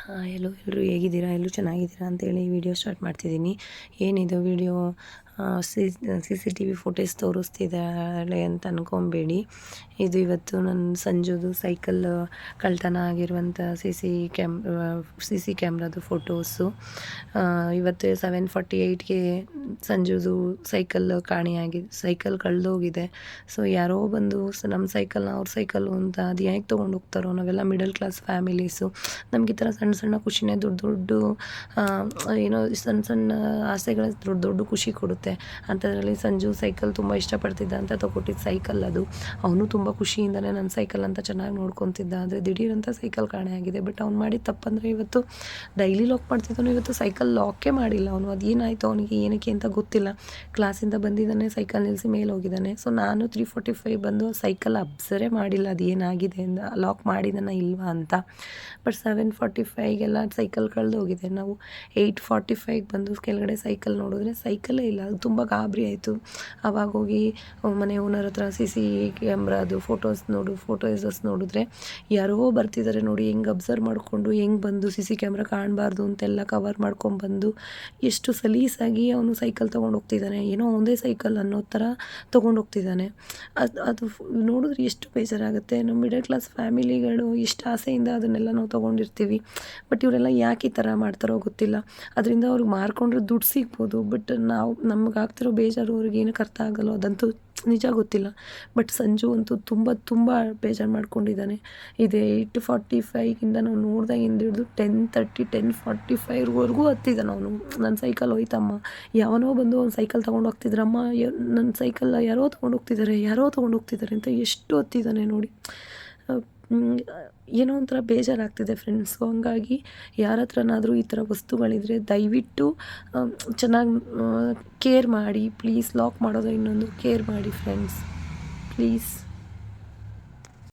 ಹಾಂ ಎಲ್ಲೋ ಎಲ್ಲರೂ ಹೇಗಿದ್ದೀರಾ? ಎಲ್ಲರೂ ಚೆನ್ನಾಗಿದ್ದೀರಾ ಅಂತೇಳಿ ವಿಡಿಯೋ ಸ್ಟಾರ್ಟ್ ಮಾಡ್ತಿದ್ದೀನಿ. ಏನಿದು video C C C T V footage ತೋರಿಸ್ತಿದ್ದಾಳೆ ಅಂತ ಅನ್ಕೊಬೇಡಿ. ಇದು ಇವತ್ತು ನನ್ನ ಸಂಜುದು ಸೈಕಲ್ ಕಳ್ತನ ಆಗಿರುವಂಥ C C cam C C ಕ್ಯಾಮ್ರಾದು photos. ಇವತ್ತು ಸೆವೆನ್ ಫಾರ್ಟಿ ಏಯ್ಟ್ಗೆ ಸಂಜುದು ಸೈಕಲ್ ಕಾಣೆಯಾಗಿದೆ ಸೈಕಲ್ ಕಳೆದೋಗಿದೆ. ಸೊ ಯಾರೋ ಬಂದು ನಮ್ಮ ಸೈಕಲ್ನ ಅವ್ರ ಸೈಕಲ್ಲು ಅಂತ ಅದು ಹೇಗೆ ತೊಗೊಂಡು ಹೋಗ್ತಾರೋ? ನಾವೆಲ್ಲ ಮಿಡಲ್ ಕ್ಲಾಸ್ ಫ್ಯಾಮಿಲೀಸು. ನಮ್ಗೆ ಈ ಥರ ಸಣ್ಣ ಸಣ್ಣ ಖುಷಿನೇ ದೊಡ್ಡ ದೊಡ್ಡ ಏನೋ ಸಣ್ಣ ಸಣ್ಣ ಆಸೆಗಳ ದೊಡ್ಡ ದೊಡ್ಡ ಖುಷಿ ಕೊಡುತ್ತೆ. ಅಂಥದ್ರಲ್ಲಿ ಸಂಜು ಸೈಕಲ್ ತುಂಬ ಇಷ್ಟಪಡ್ತಿದ್ದ ಅಂತ ತಗೊಟ್ಟಿದ್ದ ಸೈಕಲ್ ಅದು. ಅವನು ತುಂಬ ಖುಷಿಯಿಂದನೇ ನನ್ನ ಸೈಕಲ್ ಅಂತ ಚೆನ್ನಾಗಿ ನೋಡ್ಕೊತಿದ್ದ. ಆದರೆ ದಿಢೀರಂತ ಸೈಕಲ್ ಕಾಣೆ ಆಗಿದೆ. ಬಟ್ ಅವ್ನು ಮಾಡಿದ ತಪ್ಪಂದರೆ ಇವತ್ತು ಡೈಲಿ ಲಾಕ್ ಮಾಡ್ತಿದ್ದನು ಇವತ್ತು ಸೈಕಲ್ ಲಾಕೇ ಮಾಡಿಲ್ಲ ಅವನು. ಅದು ಏನಾಯಿತು ಅವನಿಗೆ, ಏನಕ್ಕೆ ಅಂತ ಗೊತ್ತಿಲ್ಲ. ಕ್ಲಾಸಿಂದ ಬಂದಿದ್ದಾನೆ ಸೈಕಲ್ ನಿಲ್ಲಿಸಿ ಮೇಲೆ ಹೋಗಿದ್ದಾನೆ. ಸೊ ನಾನು ತ್ರೀ ಫೋರ್ಟಿ ಫೈವ್ ಬಂದು ಸೈಕಲ್ ಅಬ್ಸರೇ ಮಾಡಿಲ್ಲ. ಅದು ಏನಾಗಿದೆ ಅಂತ ಲಾಕ್ ಮಾಡಿದಾನ ಇಲ್ವಾ ಅಂತ. ಬಟ್ ಸೆವೆನ್ ಫಾರ್ಟಿ ಫೈವ್ಗೆಲ್ಲ ಸೈಕಲ್ ಕಳೆದು ಹೋಗಿದೆ ನಾವು ಏಯ್ಟ್ ಫಾರ್ಟಿ ಫೈವ್ಗೆ ಬಂದು ಕೆಳಗಡೆ ಸೈಕಲ್ ನೋಡಿದ್ರೆ ಸೈಕಲೇ ಇಲ್ಲ. ತುಂಬ ಗಾಬರಿ ಆಯಿತು. ಆವಾಗ ಹೋಗಿ ಮನೆ ಓನರ್ ಹತ್ರ ಸಿ ಸಿ ಕ್ಯಾಮ್ರಾದು ಫೋಟೋಸ್ ನೋಡು ಫೋಟೋಸಸ್ ನೋಡಿದ್ರೆ, ಯಾರೋ ಬರ್ತಿದ್ದಾರೆ ನೋಡಿ, ಹೆಂಗೆ ಅಬ್ಸರ್ವ್ ಮಾಡಿಕೊಂಡು, ಹೆಂಗೆ ಬಂದು ಸಿ ಸಿ ಕ್ಯಾಮ್ರಾ ಕಾಣಬಾರ್ದು ಅಂತೆಲ್ಲ ಕವರ್ ಮಾಡ್ಕೊಂಡ್ಬಂದು ಎಷ್ಟು ಸಲೀಸಾಗಿ ಅವನು ಸೈಕಲ್ ತೊಗೊಂಡು ಹೋಗ್ತಿದ್ದಾನೆ ಏನೋ ಒಂದೇ ಸೈಕಲ್ ಅನ್ನೋ ಥರ ತೊಗೊಂಡು ಹೋಗ್ತಿದ್ದಾನೆ ಅದು ಅದು ನೋಡಿದ್ರೆ ಎಷ್ಟು ಬೇಜಾರಾಗುತ್ತೆ. ನಮ್ಮ ಮಿಡಲ್ ಕ್ಲಾಸ್ ಫ್ಯಾಮಿಲಿಗಳು ಎಷ್ಟು ಆಸೆಯಿಂದ ಅದನ್ನೆಲ್ಲ ನಾವು ತೊಗೊಂಡಿರ್ತೀವಿ. ಬಟ್ ಇವರೆಲ್ಲ ಯಾಕೆ ಈ ಥರ ಮಾಡ್ತಾರೋ ಗೊತ್ತಿಲ್ಲ. ಅದರಿಂದ ಅವ್ರಿಗೆ ಮಾರ್ಕೊಂಡ್ರೆ ದುಡ್ಡು ಸಿಗ್ಬೋದು. ಬಟ್ ನಾವು ನಮ್ಗೆ ಆಗ್ತಿರೋ ಬೇಜಾರು ಅವ್ರಿಗೆ ಏನಕ್ಕೆ ಅರ್ಥ ಆಗಲ್ಲೋ ಅದಂತೂ ನಿಜ ಗೊತ್ತಿಲ್ಲ. ಬಟ್ ಸಂಜು ಅಂತೂ ತುಂಬ ತುಂಬ ಬೇಜಾರು ಮಾಡ್ಕೊಂಡಿದ್ದಾನೆ. ಇದು ಏಯ್ಟ್ ಫಾರ್ಟಿ ಫೈಗಿಂದ ನಾವು ನೋಡ್ದಾಗಿಂದ ಹಿಡಿದು ಟೆನ್ ತರ್ಟಿ ಟೆನ್ ಫಾರ್ಟಿ ಫೈವ್ವರೆಗೂ ಹತ್ತಿದ್ದಾನೆ ಅವನು ನನ್ನ ಸೈಕಲ್ ಹೋಯ್ತಮ್ಮ. ಯಾವನೋ ಬಂದು ಅವ್ನು ಸೈಕಲ್ ತೊಗೊಂಡು ಹೋಗ್ತಿದ್ರಮ್ಮ. ನನ್ನ ಸೈಕಲ್ ಯಾರೋ ತೊಗೊಂಡು ಹೋಗ್ತಿದ್ದಾರೆ, ಯಾರೋ ತೊಗೊಂಡು ಹೋಗ್ತಿದ್ದಾರೆ ಅಂತ ಎಷ್ಟು ಹತ್ತಿದ್ದಾನೆ ನೋಡಿ. ಏನೋ ಒಂಥರ ಬೇಜಾರಾಗ್ತಿದೆ ಫ್ರೆಂಡ್ಸ್ ಹಂಗಾಗಿ ಯಾರ ಹತ್ರನಾದರೂ ಈ ಥರ ವಸ್ತುಗಳಿದ್ರೆ ದಯವಿಟ್ಟು ಚೆನ್ನಾಗಿ ಕೇರ್ ಮಾಡಿ ಪ್ಲೀಸ್ ಲಾಕ್ ಮಾಡೋದು ಇನ್ನೊಂದು ಕೇರ್ ಮಾಡಿ ಫ್ರೆಂಡ್ಸ್ ಪ್ಲೀಸ್